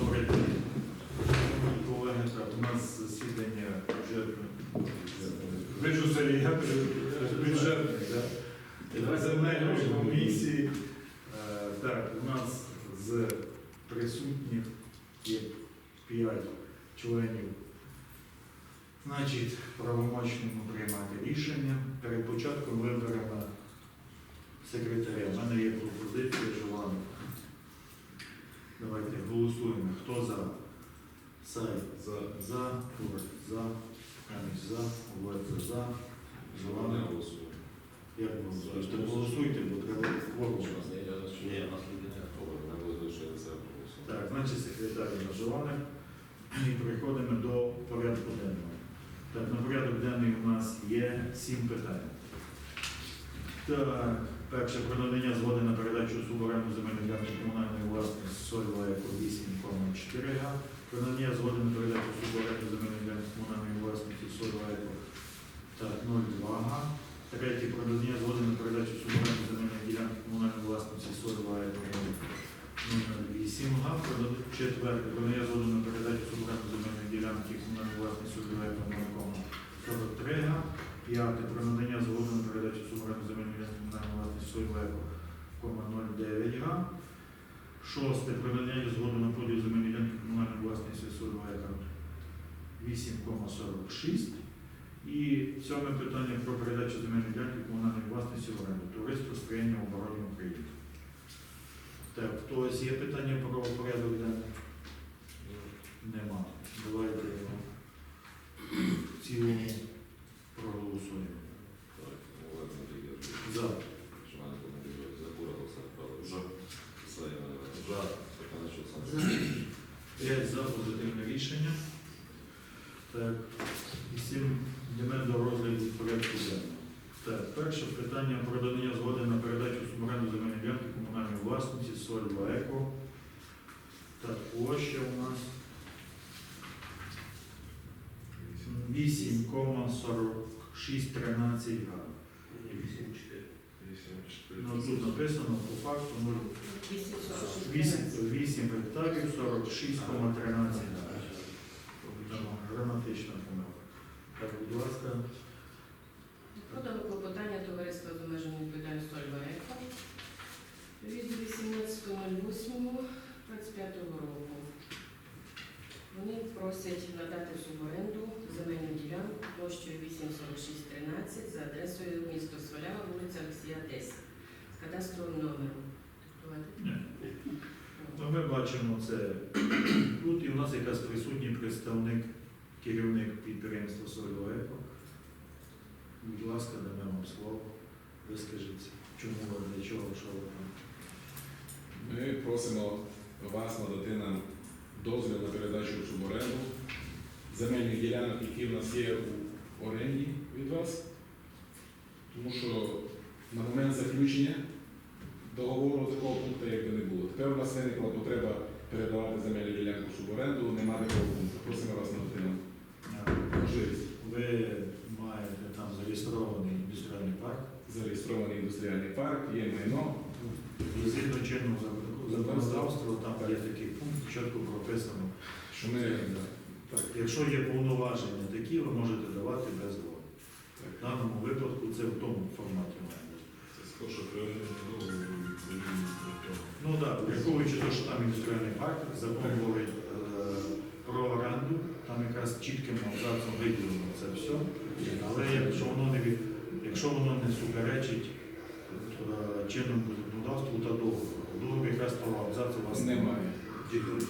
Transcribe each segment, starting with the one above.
добрий день. Колеги, так, у нас засідання бюджетної бюджетної земельної комісії. Е, Так, у нас з присутніх є п'ять членів. Значить, правомочному приймати рішення. Перед початком виберемо секретаря. У мене є пропозиція Жолана. Давайте голосуємо. Хто за? Сай за, за, Тур за, Каміш за, Олег за, Жолана. Як? Голосуйте, бо треба кворум. Так, значить секретар наживане. І переходимо до порядку денного. Так, на порядок денний у нас є сім питань. Так, перше про надання згоди на передачу суверенну земельної ділянки комунальної власності Сольва Еко 8,4 га. Про надання згоди на передачу суверенну земельної ділянки комунальної власності Сольва Еко так, 0,2 га. Третє про надання згоди на передачу суверенної земельної ділянки комунальної власності Сольва Еко 0,8 га. Четверте про надання згоди на передачу суверенної земельної ділянки комунальної власності Сольва Еко 0,43 га. П'яте про надання згоди на передачу суверенної земельної ділянки комунальної власності Сольвеко, 0,9 га. Шосте про надання згоди на поділ земельної ділянки комунальної власності Сольвеко 8,46. І сьоме питання про передачу земельної ділянки комунальної власності в оренду. Товариство сприяння обороні України. Так, когось є питання про порядок денний? Нема. Давайте його в цілому проголосуємо. За. П'ять за позитивне рішення. Так, і сім йдемо до розгляду порядку денного. Так, перше питання про додання згоди на передачу суборенду земельної ділянки комунальної власності Сольва Еко. Так, площа у нас 8,4613 га. Ну, тут написано по факту 8, 8 гектарів 46,13 га. Граматична помилка. Так, будь ласка. Подано клопотання товариства з обмеженою відповідальністю Альва Еко від 18.08.25 року. Вони просять надати в суборенду земельну ділянку площею 84613 за адресою місто Свалява, вулиця Олексія 10 з кадастровим номером. Ну, ми бачимо це тут, і у нас якраз присутній представник, керівник підприємства Сольвеко. Будь ласка, дамо вам слово. Вискажіться, чому ви, для чого, що ви там. Ми просимо вас надати нам дозвіл на передачу в суборенду земельних ділянок, які в нас є у оренді від вас. Тому що на момент заключення договору такого пункту якби не було. Тепер у нас виникла потреба передавати земельну ділянку в суборенду, немає такого пункту. Просимо вас надати нам можливість. Ви маєте там зареєстрований індустріальний парк. Зареєстрований індустріальний парк, є майно. І згідно чинного законодавства, там є такий пункт, чітко прописано. Що ми Так, якщо є повноваження такі, ви можете давати без згоди. В даному випадку це в тому форматі має бути. Ну так, враховуючи те, що там індустріальний парк, закон говорить е, про оренду, там якраз чітким абзацом виділено це все. Але якщо воно не від... якщо воно не суперечить е, чинному законодавству та договору, договору якраз того абзацу у вас немає. Дякую.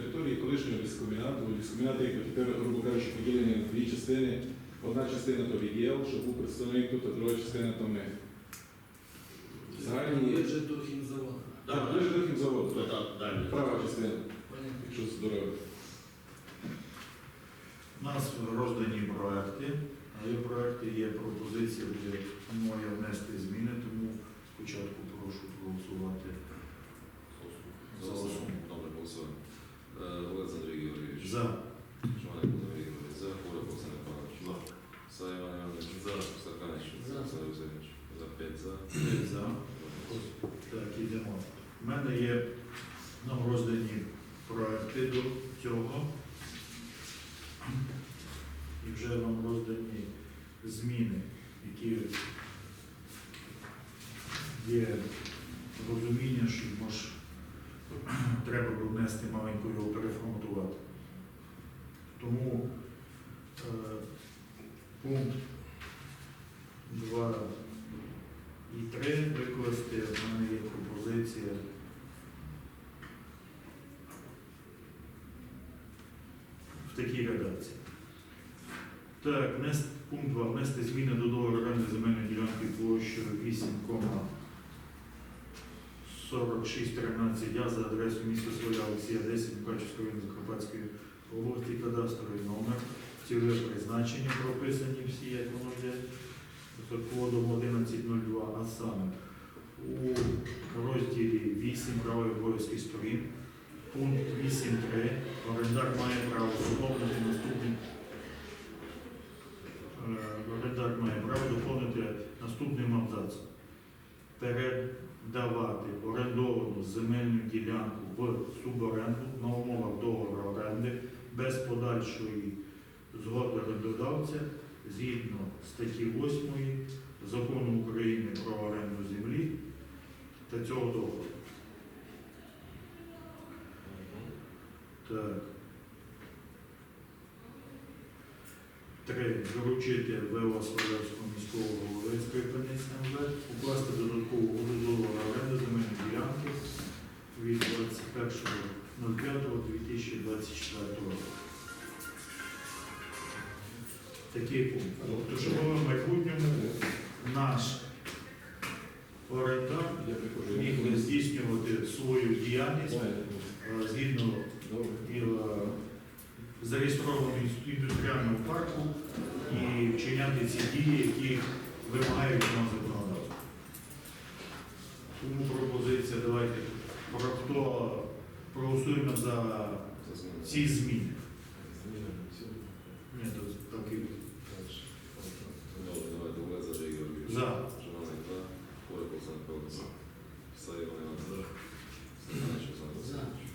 Території колишнього ліскомбінату, ліскомбінат, як тепер, грубо кажучи, поділені на дві частини. Одна частина то відділ, що був представник тут, а друга частина то ми. Загальні. Ви вже до хімзаводу. Так, ближче до хімзаводу. Ну, так, далі. Права частина, Понятно. якщо здоров'я. У нас роздані проекти, а є проекти, є пропозиція, де моє внести зміни, тому спочатку прошу проголосувати за основу. Добре, голосуємо. Е, Олег Андрій Георгійович. За. Шманик Володимир Ігорович. За. Курик Олександр Павлович. За. Сай Іван Іванович. За. Саканыч. За. Олександр Васильович. За. П'ять за. П'ять за. Так, ідемо. У мене є нам роздані проекти до цього. І вже вам роздані зміни, які є розуміння, що може треба було внести маленько його переформатувати. Тому е, пункт 2 і 3 викласти. У мене є пропозиція. В такій редакції. Так, внести, пункт 2. Внести зміни до договору оренди земельної ділянки площею 8,4613 А за адресою міста Своля Олексія 10 Мукачівського району Закарпатської області, кадастровий номер, цільове призначення прописані всі, як воно йде за кодом 1102, а саме у розділі 8 права і обов'язки сторін, пункт 8.3, орендар має право доповнити наступний орендар має право доповнити наступним абзацом. Передавати орендовану земельну ділянку в суборенду на умовах договору оренди без подальшої згоди орендодавця згідно статті 8 Закону України про оренду землі та цього договору. Так. Три. Доручити ВО Славянського міського голови Скрипинець МВ укласти додаткову угоду договору оренди земельної ділянки від 21.05.2024 року. Такий пункт. Тобто, щоб в майбутньому наш орендар міг здійснювати свою діяльність е, згідно Е, індустріального парку і вчиняти ці дії, які вимагають на законодавства. Тому пропозиція, давайте про хто проголосуємо За ці зміни. Ні, то так і Добре, давайте. Олег Андрій Георгійович. за. Шманик за. Курик Олександр Павлович. За. Сай Іван Іванович. Саканыч Олександр За. Васильович.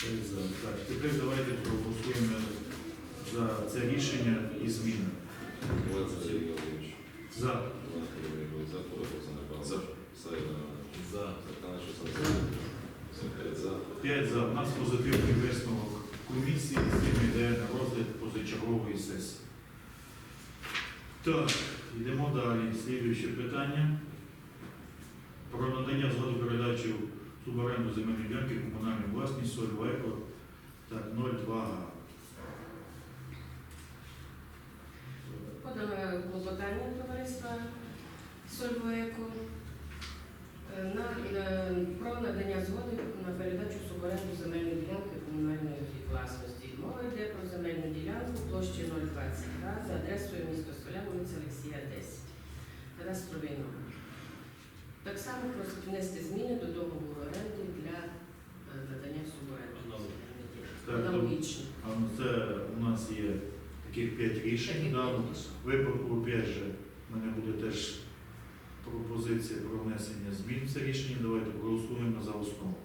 Так, за. Так, тепер давайте проголосуємо за це рішення і зміни. Олег Андрій Георгійович. За. Шманик Володимир Ігорович. За. Курик Олександр Павлович. За. Сай Іван Іванович. За. Саканыч Олександр Васильович. За. П'ять за. П'ять за. У нас позитивний висновок комісії, з цим йде на розгляд позачергової сесії. Так, йдемо далі. Слідуюче питання. Про надання згоди передачі суборенду земельної ділянки комунальної власність Сольвеко так 02 га. Подано клопотання товариства Сольвоеко е, на, е, про надання згоди на передачу суборенду земельної ділянки комунальної власності. Мова йде про земельну ділянку площею 020 га за адресою місто Соля, вулиця Олексія 10. Кадастровий номер. Так само просить внести зміни до договору оренди для е, надання суборенду. Аналогічно. Ну, це у нас є таких п'ять рішень. Таке випадку, опять же, в мене буде теж пропозиція про внесення змін в це рішення. Давайте проголосуємо за основу.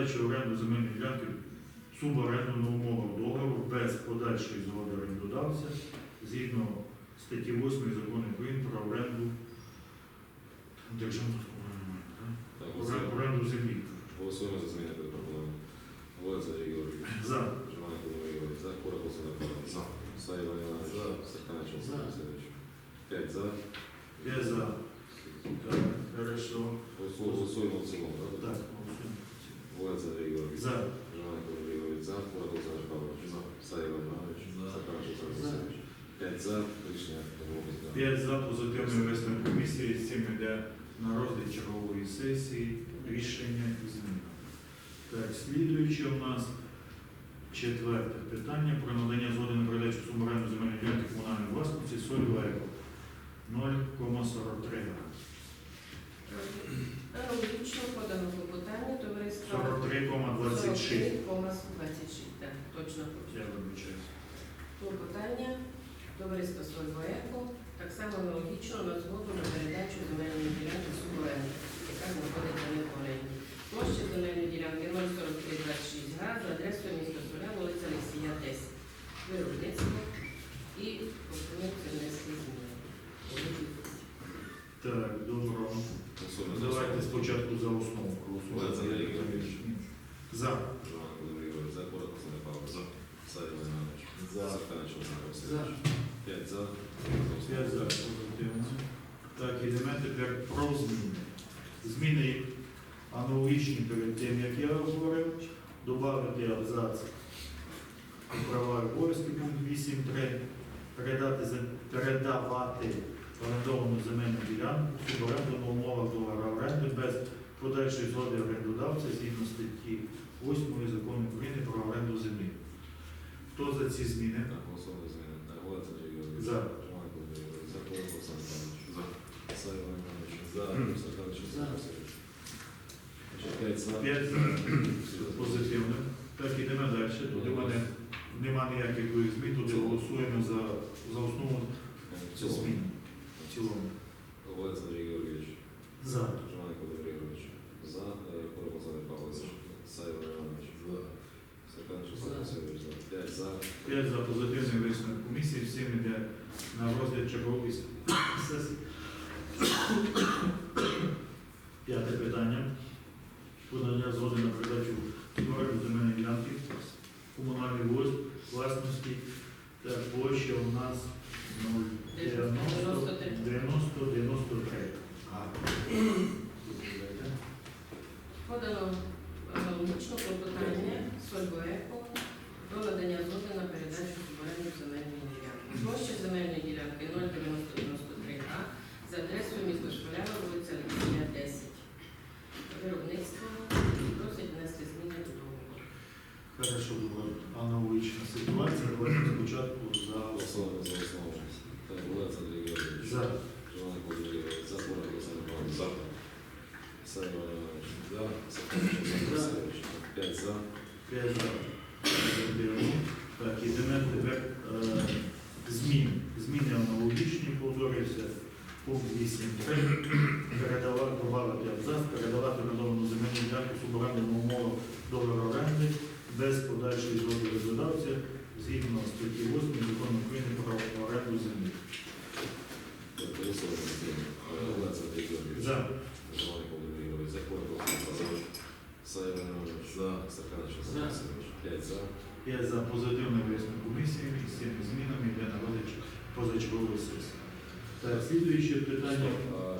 Передачі в оренду земельної ділянки, суборенду на умовах договору без подальшої згоди орендодавця, згідно статті 8 закону України про оренду державного. Оренду землі. Голосуємо за зміни до пропонованих. Голець Андрій Георгійович. За. Журналик Володимир За. Курик Олександр Павлович. За. Саєва Іван. За. Сарканич За. Олександр Васильович. 5 за. Я за. Так, хорошо. Голосуємо в цілому. так? Так, голосуємо. Андрій Георгійович. За. Володимир Георгійович. За. Курик Олександр Павлович. За. Саєва Іванович. За. Сарканич Олександр За. Васильович. 5 за. Рішення одноголосно. П'ять за позитивний висновок комісії, з цим йде на розгляд чергової сесії, рішення і зміни. Так, слідуюче у нас четверте питання про надання згоди на передачу суборенду земельної ділянки комунальної власності Сольвеко 0,43 га. Аналогічно подано клопотання товариства 43,26. 43,26, так, точно. Я вибачаюсь. Клопотання товариства Сольвоеко так само аналогічно на згоду на передачу земельної ділянки суборенди, яка знаходиться не в оренді. Площа земельної ділянки 04326 га за адресою міста Соля, вулиця Лисія, 10. Виробництво і пропонується внести зміни. Так, добро. Давайте спочатку за основу голосувати. За. Журналик Володимир. За. Курик Олександр Павлович. За. Саєва Іванович. За. Сарканич Олександр За. Васильович. 5 за. Я за позитивно. Так, ідемо тепер про зміни. Зміни аналогічні перед тим, як я говорив, додати абзац права і обов'язки пункт 8.3, передати, передавати орендовану земельну ділянку суборенду на умовах договору оренди без подальшої згоди орендодавця згідно статті 8 закону України про оренду землі. Хто за ці зміни? Так, за зміни. Андрій Георгійович. За. Володимир За. Курик Олександр Павлович. За. Іванович. За. Олександр Васильович. Значить, 5 за. П'ять позитивно. Так, ідемо далі. Туди в мене нема ніяких змін, туди голосуємо за, за основу цілому. зміни. В цілому. Голець Андрій Георгійович. За. Журналик Володимир Георгійович. За. Курик Олександр Павлович. Саєва Іванович. За. Олександр Васильович. За. 5 за. П'ять за позитивний висновок комісії. Всім йде на розгляд чергової сесії. П'яте питання. надання згоди на передачу земельної ділянки комунальної влас- власності та площа у нас 90 93. Подано аналогічно клопотання Сольвоеко про надання згоди на передачу земельної ділянки. Площа земельної ділянки 09093 5 за позитивні. Так, ідемо тепер е, змін. Зміни аналогічні, повторююся. Пункт 8.3. Передавати добавити абзац, передавати надовану земельну ділянку суборендному умову договору оренди без подальшої згоди роздавця згідно статті 8 закону України про оренду землі. За. Слідуюче питання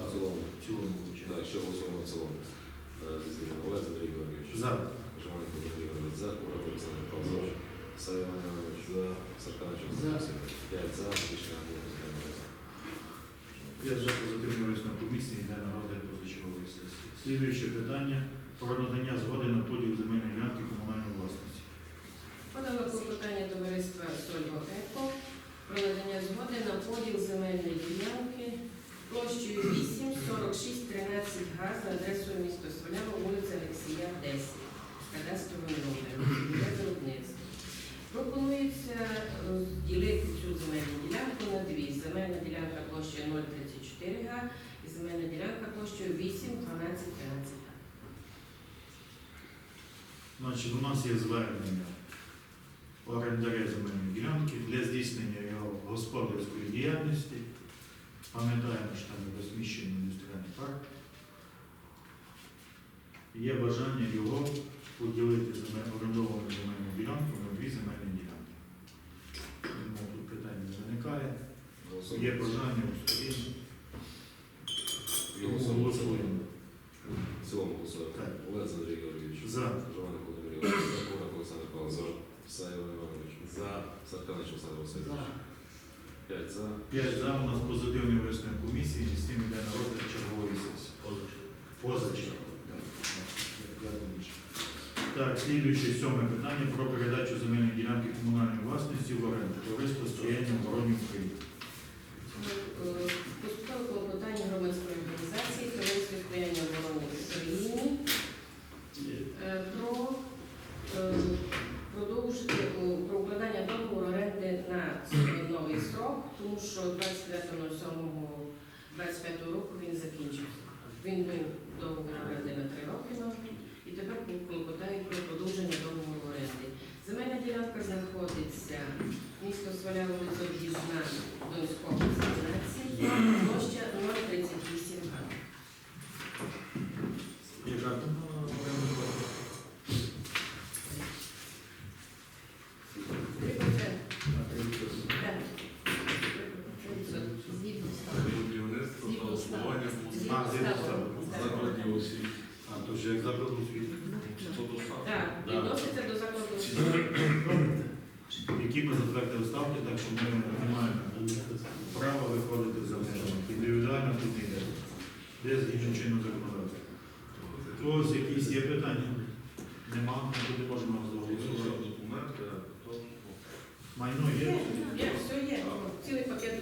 В цілому. в цілому. Так, ще голосуємо в цілому. Е, зі змінами. Олег Андрій Георгійович. За. Жований Володимир Георгійович. За. Курак Олександр Павлович. Сай Іванович. За. Саканович Олександр Васильович. П'ять за. Рішення було прийнято. Я за позитивний висновок комісії йде на розгляд позачергової сесії. Слідуюче питання про надання згоди на поділ земельної ділянки комунальної власності. Подано клопотання товариства Сольво Еко про надання згоди на поділ земельної ділянки площею 8 46 13 га за адресою місто Солява, вулиця Олексія, 10, кадастровий номер, для виробництва. Пропонується розділити цю земельну ділянку на дві. Земельна ділянка площею 034 га і земельна ділянка площею 8 12 13. Значить, у нас є звернення орендаря земельної ділянки для здійснення його господарської діяльності. Пам'ятаємо, що там розміщений індустріальний парк. Є бажання його поділити орендовану земельну ділянку на дві земельні ділянки. Тому тут питань не виникає. Є бажання у сторін. Голосуємо. В цілому голосуємо. Так. Олег Андрій Георгійович. За. Жований Володимир. Курак Олександр Павлович. За. Сай Іванович. За. Саканович Олександр Васильович. П'ять за. П'ять за у нас позитивний висновок комісії з тим йде на розгляд чергової сесії. Позачергової. Так, слідуюче сьоме питання про передачу земельної ділянки комунальної власності в оренду. Товариство сприяння обороні України. Е, Поступило клопотання громадської організації Товариство сприяння оборони України е, про е, продовжити о, про укладання договору оренди на новий срок, тому що 29.07.25 року він закінчився. Він був договор оренди на три роки новий, і тепер клопотають про продовження договору оренди. Земельна ділянка знаходиться місто Сваля, вулиця до Донського, 17, площа 038 га. Яка там оренда? Три проценти. Так. Будівництво та обслуговування Згідно А, згідно ставок. ставок. закладів освіти. А, то ж як заклад освіти. Що то саме? Так, Да. відноситься до закладу. Які ми затвердили ставки, так що ми не маємо права виходити за межами. Індивідуально тут не йде. Де згідно чинного законодавства. Ось якісь є питання? Нема, ми туди можемо голосувати. Документи, то Майно є? Є, все є. Цілий пакет